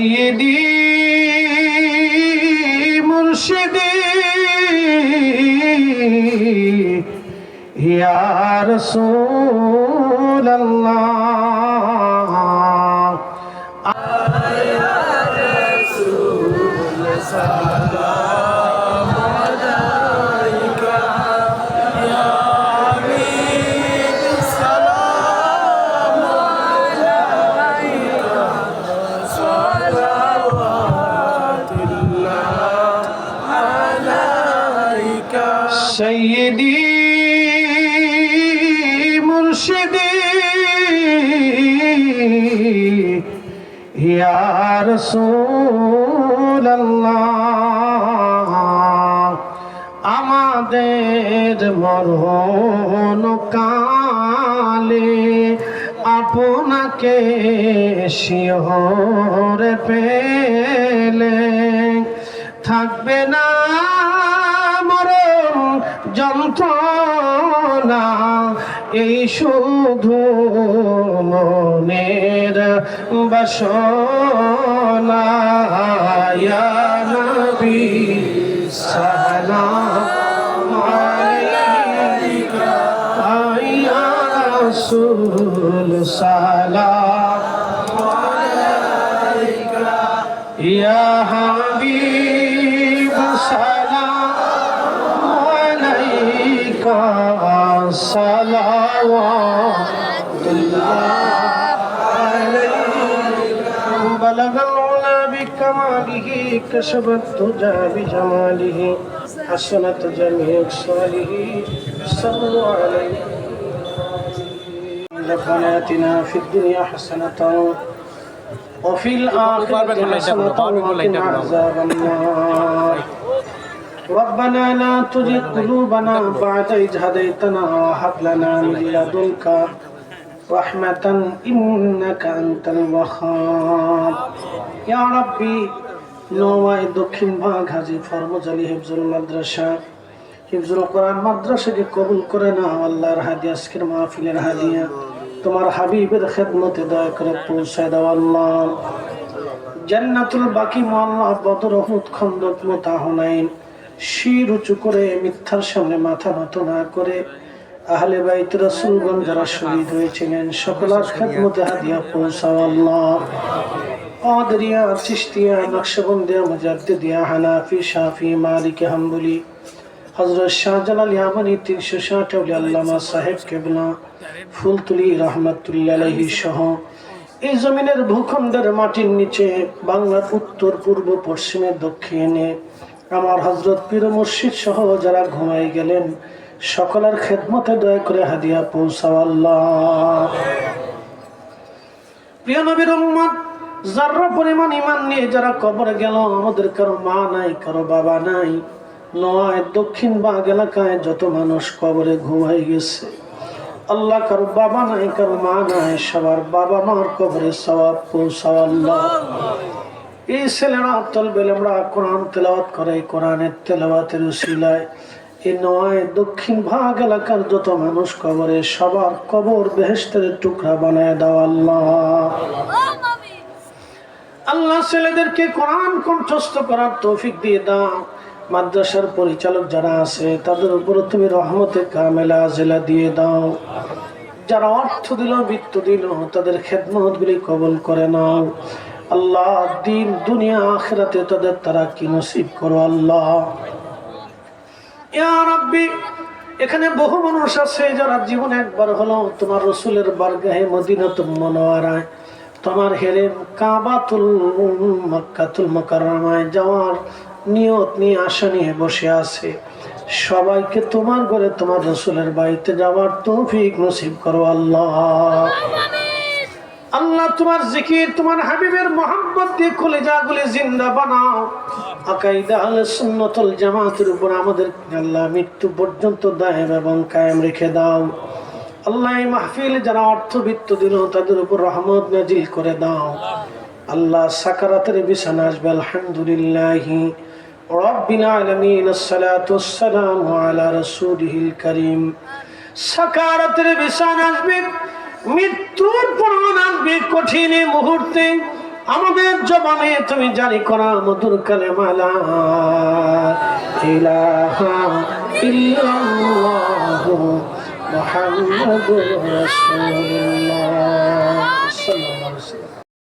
ইদি মুর্শিদি। ইয়া রাসূলুল্লাহ। سيدي مرشدي يا رسول الله আমাদের মরণ কালে আপনাকে শিহরে পেলে থাকবে না মরণ যন্ত্রণা এই শুধু মনের বাসনা। নবী সালাম আলাইকা ইয়া রাসূল সালাম আলাইকা। ইয়া صلوات الله عليك بلغ العلا بكماله كشف الدجى بجماله حسنت جميع صالحه صلوا عليه ربنا اتنا في الدنيا حسنه وفي الآخرة حسنة وقنا عذاب النار ربنا لا تزغ قلوبنا بعد إذ هديتنا وهب لنا من لدنك رحمة إنك أنت الوهاب يا ربي নওয়াই দক্ষিণ বাগ হাজি ফরমজালি হিফজুল মাদ্রাসা হিফজুল কোরআন মাদ্রাসাকে কবুল করে না আল্লাহর হাদি আজকের মাহফিলের হাদিয়া তোমার হাবিবের খেদমতে দয়া করে পৌঁছায় দাও আল্লাহ জান্নাতুল বাকি মোয়াল্লাহ বদর হুদ খন্দক মোতা হুনাইন শির উঁচু করে মিথ্যার সামনে মাথা নত না করে আহলে বাইত রাসূলগণ যারা শহীদ হয়েছিলেন সকলের খেদমতে হাদিয়া পৌঁছাও আল্লাহ قادريا চিশতিয়া নকশবন্দিয়া মুজাদ্দিদিয়া হানাফি শাফি মালিক হাম্বলি হজরত শাহজালাল ইয়ামানি তিনশো ষাট আল্লামা সাহেব কেবলা ফুলতুলি রহমতুল্লাহ আলহি সহ এই জমিনের ভূখণ্ডের মাটির নিচে বাংলার উত্তর পূর্ব পশ্চিমে দক্ষিণে আমার হজরত পীর মুর্শিদ সহ যারা ঘুমাই গেলেন, সকলের খেদমতে দয়া করে হাদিয়া পৌঁছাও আল্লাহ। প্রিয় নবীর উম্মত যারা পরিমাণ ইমান নিয়ে যারা কবরে গেল, আমাদের কারও মা নাই, কারও বাবা নাই, নয়, দক্ষিণ বাগ এলাকায় যত মানুষ কবরে ঘুমাই গেছে, আল্লাহ কারও বাবা নাই, কারও মা নাই, সবার বাবা মার কবরে সবাব পৌঁছাও আল্লাহ। এই ছেলেরা তল বেলেমরা কোরআন তেলাওয়াত করে, কোরআনের তেলাওয়াতের উসিলায়। এই নয়, দক্ষিণ ভাগ এলাকার যত মানুষ কবরে, সবার কবর বেহেস্তের টুকরা বানায় দাও আল্লাহ। আল্লাহ ছেলেদেরকে কোরআন কণ্ঠস্থ করার তৌফিক দিয়ে দাও। মাদ্রাসার পরিচালক যারা আছে, তাদের উপর তুমি রহমতে কামেলা জেলা দিয়ে দাও। যারা অর্থ দিল, বৃত্ত দিল, তাদের খেদমত গুলি কবল করে নাও। আল্লাহ, দিন, দুনিয়া, আখেরাতে তাদের তারা কি নসিব করো আল্লাহ? এখানে বহু মানুষ আছে যারা জীবনে একবার হলো তোমার রসুলের বারগাহে মদিনাতুল মনোয়ারায় তোমার হেরে কাবাতুল মক্কাতুল মকারমায় যাওয়ার নিয়ত নিয়ে, আশা নিয়ে বসে আছে। সবাইকে তোমার ঘরে তোমার রসুলের বাড়িতে যাওয়ার তৌফিক নসিব করো আল্লাহ। আল্লাহ তোমার জিকির, তোমার হাবিবের মোহাম্মদ দিয়ে খুলে যাগুলি জিন্দা বানাও। আকাইদা আলে সুন্নতল জামাতের উপর আমাদের আল্লাহ মৃত্যু পর্যন্ত দায়েম এবং কায়েম রেখে দাও। আল্লাহ এই মাহফিল যারা অর্থবিত্ত দিল, তাদের উপর রহমত নাজিল করে দাও। আল্লাহ সাকারাতের বিছানা আসবে, আলহামদুলিল্লাহ। রব্বিল আলামিন, আসসালাতু ওয়াসসালামু আলা রাসূলিহিল কারীম। সাকারাতের বিছানা আসবে মৃত্যুর পর আসবে কঠিন মুহূর্তে। আমাদের জবানে তুমি জারি করা মধুর কালেমালা মালা